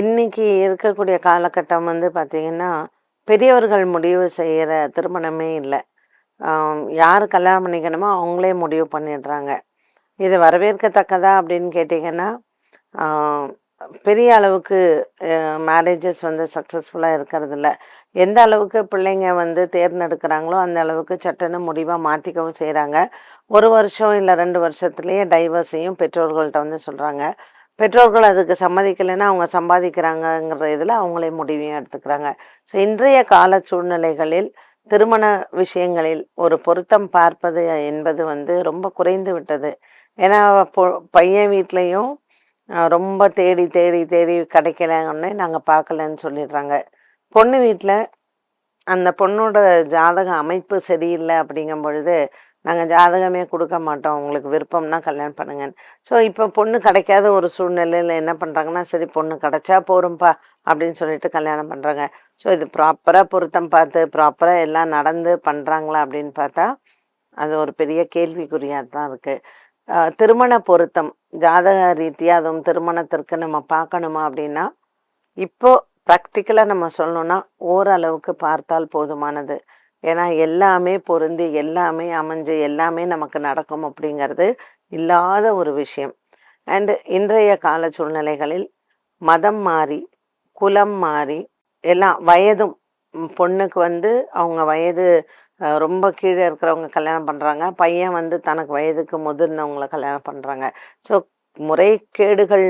இன்னைக்கு இருக்கக்கூடிய காலகட்டம் வந்து பார்த்தீங்கன்னா, பெரியவர்கள் முடிவு செய்கிற திருமணமே இல்லை. யார் கல்யாணம் பண்ணிக்கணுமோ அவங்களே முடிவு பண்ணிடுறாங்க. இது வரவேற்கத்தக்கதா அப்படின்னு கேட்டிங்கன்னா பெரிய அளவுக்கு மேரேஜஸ் வந்து சக்ஸஸ்ஃபுல்லாக இருக்கிறது இல்லை எந்த அளவுக்கு பிள்ளைங்க வந்து தேர்ந்தெடுக்கிறாங்களோ, அந்த அளவுக்கு சட்டன்னு முடிவாக மாற்றிக்கவும் செய்கிறாங்க ஒரு வருஷம் இல்லை ரெண்டு வருஷத்துலேயே டைவர்ஸையும் பெற்றோர்கள்ட்ட வந்து சொல்கிறாங்க பெற்றோர்கள் அதுக்கு சம்மதிக்கலைன்னா, அவங்க சம்பாதிக்கிறாங்கங்கிற இதில் அவங்களே முடிவையும் எடுத்துக்கிறாங்க. ஸோ இன்றைய கால சூழ்நிலைகளில் திருமண விஷயங்களில் ஒரு பொருத்தம் பார்ப்பது என்பது வந்து ரொம்ப குறைந்து விட்டது. ஏன்னா, பொ பையன் வீட்லேயும் ரொம்ப தேடி, தேடி, தேடி கிடைக்கலன்னோனே நாங்கள் பார்க்கலன்னு சொல்லிடுறாங்க. பொண்ணு வீட்டில் அந்த பொண்ணோட ஜாதக அமைப்பு சரியில்லை அப்படிங்கும் பொழுது, நாங்கள் ஜாதகமே கொடுக்க மாட்டோம். உங்களுக்கு விருப்பம்னா கல்யாணம் பண்ணுங்கன்னு. ஸோ இப்போ பொண்ணு கிடைக்காத ஒரு சூழ்நிலையில் என்ன பண்ணுறாங்கன்னா சரி பொண்ணு கிடைச்சா போகிறோம்ப்பா அப்படின்னு சொல்லிட்டு கல்யாணம் பண்ணுறாங்க ஸோ இது ப்ராப்பராக பொருத்தம் பார்த்து, ப்ராப்பராக எல்லாம் நடந்து பண்ணுறாங்களா அப்படின்னு பார்த்தா, அது ஒரு பெரிய கேள்விக்குறியாக தான் இருக்குது திருமண பொருத்தம் ஜாதக ரீதியாக அதுவும் திருமணத்திற்கு நம்ம பார்க்கணுமா அப்படின்னா, இப்போ ப்ராக்டிக்கலாக நம்ம சொல்லணும்னா, ஓரளவுக்கு பார்த்தால் போதுமானது. ஏன்னா எல்லாமே பொருந்தி, எல்லாமே அமைஞ்சு, எல்லாமே நமக்கு நடக்கும் அப்படிங்கிறது இல்லாத ஒரு விஷயம். அண்டு இன்றைய கால சூழ்நிலைகளில் மதம் மாறி, குலம் மாறி, எல்லாம் வயதும் பொண்ணுக்கு வந்து அவங்க வயது ரொம்ப கீழே இருக்கிறவங்க கல்யாணம் பண்ணுறாங்க பையன் வந்து தனக்கு வயதுக்கு முதிர்ந்தவங்களை கல்யாணம் பண்ணுறாங்க ஸோ முறைகேடுகள்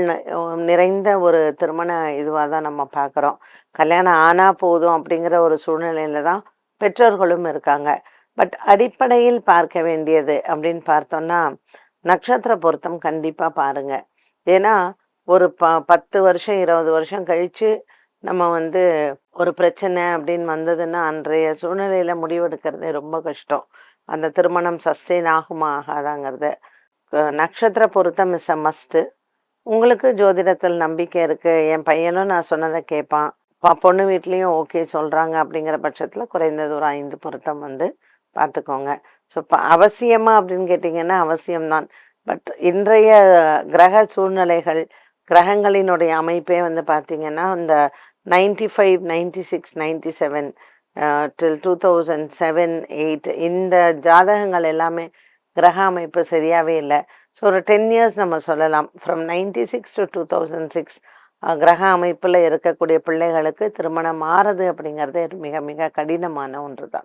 நிறைந்த ஒரு திருமண இதுவாக தான் நம்ம பார்க்குறோம். கல்யாணம் ஆனால் போதும் அப்படிங்கிற ஒரு சூழ்நிலையில தான் பெற்றோர்களும் இருக்காங்க. பட் அடிப்படையில் பார்க்க வேண்டியது அப்படின்னு பார்த்தோம்னா, நட்சத்திர பொருத்தம் கண்டிப்பாக பாருங்க. ஏன்னா, ஒரு ப 10 வருஷம், 20 வருஷம் கழிச்சு நம்ம வந்து ஒரு பிரச்சனை அப்படின்னு வந்ததுன்னா, அன்றைய சூழ்நிலையில முடிவெடுக்கிறதே ரொம்ப கஷ்டம். அந்த திருமணம் சஸ்டெயின் ஆகுமா? ஆகாதாங்கிறது. நட்சத்திர பொருத்தம் இஸ் அ மஸ்ட்டு. உங்களுக்கு ஜோதிடத்தில் நம்பிக்கை இருக்கு. என் பையனும் நான் சொன்னதை கேட்பான். பொண்ணு வீட்லேயும் ஓகே சொல்கிறாங்க அப்படிங்கிற பட்சத்தில் குறைந்தது ஒரு ஐந்து பொருத்தம் வந்து பார்த்துக்கோங்க. ஸோ இப்போ அவசியமா அப்படின்னு கேட்டிங்கன்னா அவசியம் தான். பட் இன்றைய கிரக சூழ்நிலைகள், கிரகங்களினுடைய அமைப்பே வந்து பார்த்திங்கன்னா இந்த ninety five ninety six ninety seven till 2007, 8 இந்த ஜாதகங்கள் எல்லாமே கிரக அமைப்பு சரியாகவே இல்லை ஸோ ஒரு 10 இயர்ஸ் நம்ம சொல்லலாம். ஃப்ரம் 96 டூ தௌசண்ட் சிக்ஸ் கிரக அமைப்பில் இருக்கக்கூடிய பிள்ளைகளுக்கு திருமணம் ஆறது அப்படிங்கிறது மிக, மிக கடினமான ஒன்று தான்.